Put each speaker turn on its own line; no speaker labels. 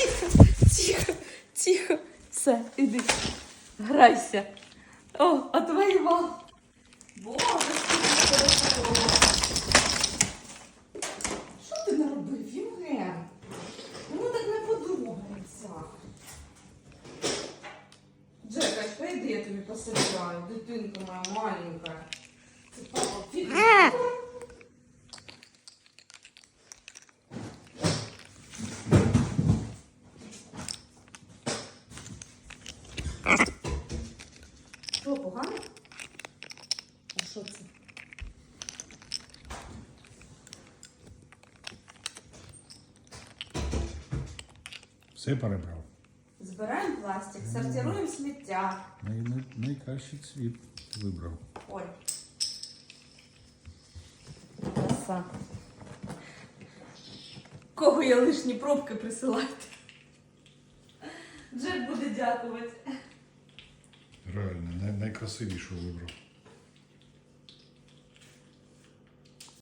Тихо, тихо, тихо. Все, іди. Грайся. О, отвоював. Боже. Що ти наробив, Євген? Йому так не подобається. Джека, прийди, я тобі посилаю. Дитинка моя маленька. Що, погано? А що це?
Все перебрав.
Збираємо пластик, сортируємо сміття.
Най, най, найкращий цвіт вибрав.
Ой. Краса. Кого я лишні пробки присилати? Джек буде дякувати.
Най, вибрав.